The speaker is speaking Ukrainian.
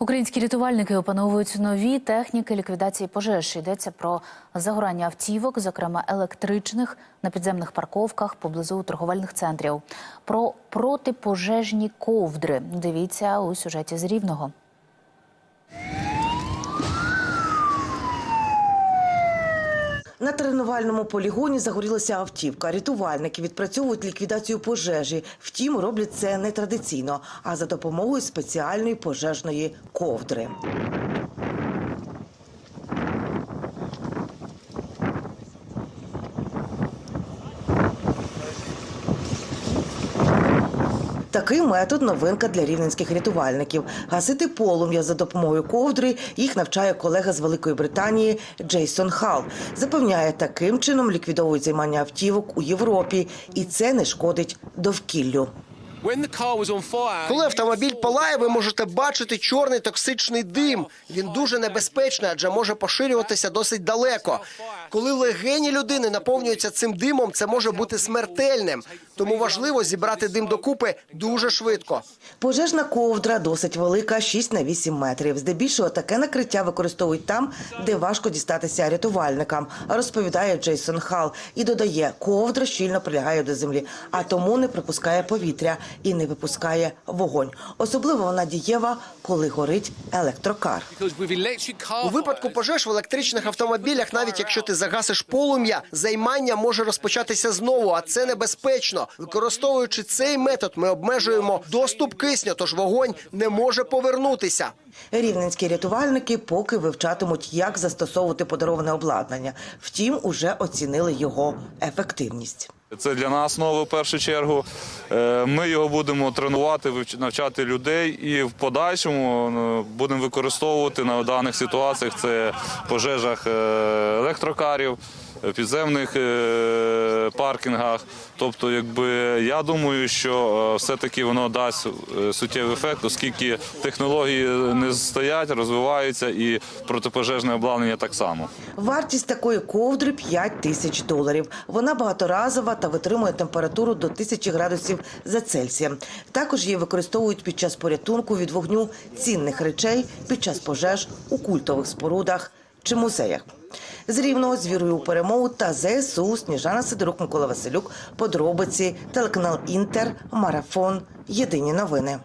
Українські рятувальники опановують нові техніки ліквідації пожеж. Йдеться про загорання автівок, зокрема електричних, на підземних парковках поблизу торговельних центрів. Про протипожежні ковдри. Дивіться у сюжеті з Рівного. На тренувальному полігоні загорілася автівка. Рятувальники відпрацьовують ліквідацію пожежі. Втім, роблять це не традиційно, а за допомогою спеціальної пожежної ковдри. Такий метод новинка для рівненських рятувальників. Гасити полум'я за допомогою ковдри їх навчає колега з Великої Британії Джейсон Хал. Запевняє, таким чином ліквідовують займання автівок у Європі, і це не шкодить довкіллю. When the car was on fire, Коли автомобіль палає, ви можете бачити чорний токсичний дим. Він дуже небезпечний, адже може поширюватися досить далеко. Коли легені людини наповнюються цим димом, це може бути смертельним. Тому важливо зібрати дим докупи дуже швидко. Пожежна ковдра досить велика, 6 на 8 метрів. Здебільшого таке накриття використовують там, де важко дістатися рятувальникам, розповідає Джейсон Хал і додає, ковдра щільно прилягає до землі, а тому не пропускає повітря і не випускає вогонь. Особливо вона дієва, коли горить електрокар. У випадку пожеж в електричних автомобілях, навіть якщо ти загасиш полум'я, займання може розпочатися знову, а це небезпечно. Використовуючи цей метод, ми обмежуємо доступ кисню, тож вогонь не може повернутися. Рівненські рятувальники поки вивчатимуть, як застосовувати подароване обладнання. Втім, уже оцінили його ефективність. Це для нас нове в першу чергу. Е, Ми його будемо тренувати, навчати людей і в подальшому е, будемо використовувати на даних ситуаціях. Це пожежах е, електрокарів, підземних е, паркінгах. Тобто, якби я думаю, що е, все-таки воно дасть е, суттєвий ефект, оскільки технології не стоять, розвиваються, і протипожежне обладнання так само. Вартість такої ковдри 5 тисяч доларів. Вона багаторазова та витримує температуру до 1000 градусів за Цельсієм. Також її використовують під час порятунку від вогню цінних речей під час пожеж у культових спорудах чи музеях. З Рівного з вірою у перемогу та ЗСУ Сніжана Сидорук, Микола Василюк. Подробиці, телеканал Інтер, Марафон. Єдині новини.